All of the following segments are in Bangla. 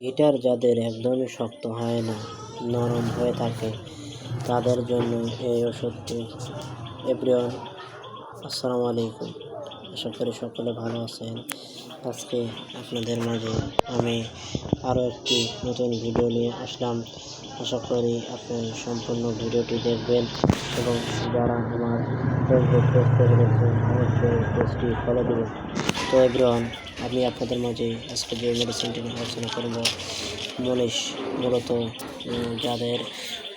গিটার যাদের একদমই শক্ত হয় না, নরম হয়ে থাকে, তাদের জন্য এই ওষুধটি এভরিওয়ান আসসালামু আলাইকুম। আশা করি সকলে ভালো আছেন। আজকে আপনাদের মাঝে আমি আরও একটি নতুন ভিডিও নিয়ে আসলাম। আশা করি আপনি সম্পূর্ণ ভিডিওটি দেখবেন এবং যারা আমার ফেসবুক পেজ থেকে অবশ্যই পেজটি ফলো দেবেন তো এভরিওয়ান, আমি আপনাদের মাঝে আজকে যে মেডিসিনটি নিয়ে আলোচনা করব, মনীষ মূলত যাদের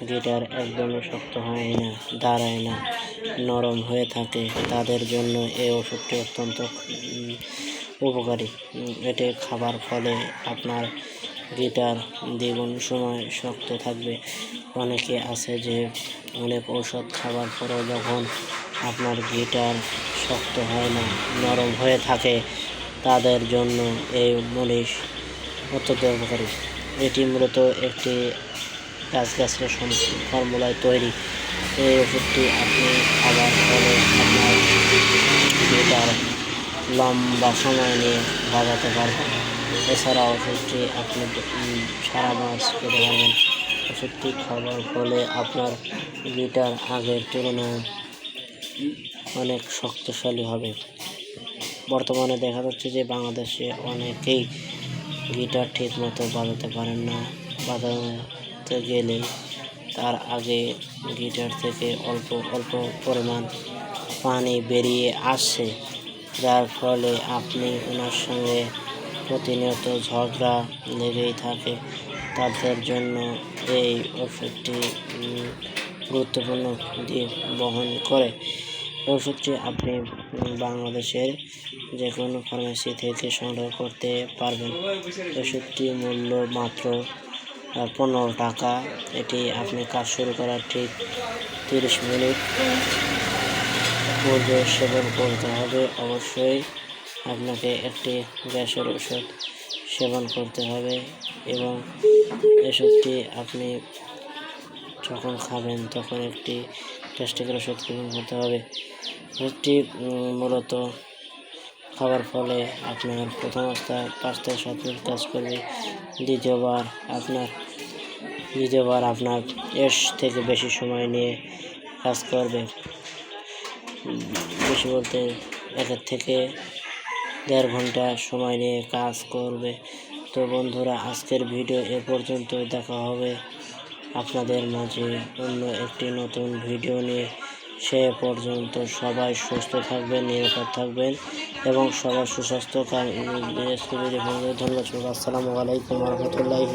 গিটার একদম শক্ত হয় না, দাঁড়ায় না, নরম হয়ে থাকে, তাদের জন্য এই ওষুধটি অত্যন্ত উপকারী। এটি খাবার ফলে আপনার গিটার দ্বিগুণ সময় শক্ত থাকবে। অনেকে আছে যে অনেক ঔষধ খাবার পরেও যখন আপনার গিটার শক্ত হয় না, নরম হয়ে থাকে, তাদের জন্য এই মনীষ অত্যন্ত উপকারী। এটি মূলত একটি গাছগাছরা ফর্মুলায় তৈরি। এই ওষুধটি আপনি খাবার ফলে আপনার গিটার লম্বা সময় নিয়ে বাজাতে পারবেন। এছাড়া ওষুধটি আপনি সারা মাস খেতে পারবেন ওষুধটি খাবার ফলে আপনার গিটার আগের তুলনায় অনেক শক্তিশালী হবে। বর্তমানে দেখা যাচ্ছে যে বাংলাদেশে অনেকেই গিটার ঠিক মতো বাজাতে পারেন না। বাজাতে গেলে তার আগে গিটার থেকে অল্প অল্প পরিমাণ পানি বেরিয়ে আসছে যার ফলে আপনি ওনার সঙ্গে প্রতিনিয়ত ঝগড়া লেগেই থাকে তাদের জন্য এই ওষুধটি গুরুত্বপূর্ণ দিক বহন করে। ওষুধটি আপনি বাংলাদেশের যে কোনো ফার্মেসি থেকে সংগ্রহ করতে পারবেন। ওষুধটি মূল্য মাত্র পনেরো টাকা। এটি আপনি কাজ শুরু করার ঠিক তিরিশ মিনিট পূর্বে সেবন করতে হবে। অবশ্যই আপনাকে একটি গ্যাসের ওষুধ সেবন করতে হবে এবং ওষুধটি আপনি যখন খাবেন তখন একটি গ্যাস্ট্রিকের ওষুধ সেবন করতে হবে। ওষুধটি মূলত খাওয়ার ফলে আপনার প্রথম অবস্থায় পাঁচ থেকে সাত মিনিট কাজ করবে, দ্বিতীয়বার আপনার দ্বিতীয়বার আপনার এর থেকে বেশি সময় নিয়ে কাজ করবে। বেশি বলতে একের থেকে দেড় ঘণ্টা সময় নিয়ে কাজ করবে। তো বন্ধুরা, আজকের ভিডিও এ পর্যন্ত দেখা হবে আপনাদের মাঝে অন্য একটি নতুন ভিডিও নিয়ে। সে পর্যন্ত সবাই সুস্থ থাকবেন, নিরাপদ থাকবেন এবং সবার সুস্বাস্থ্য। ধন্যবাদ। আসসালামু আলাইকুম রহমতুল্লাহি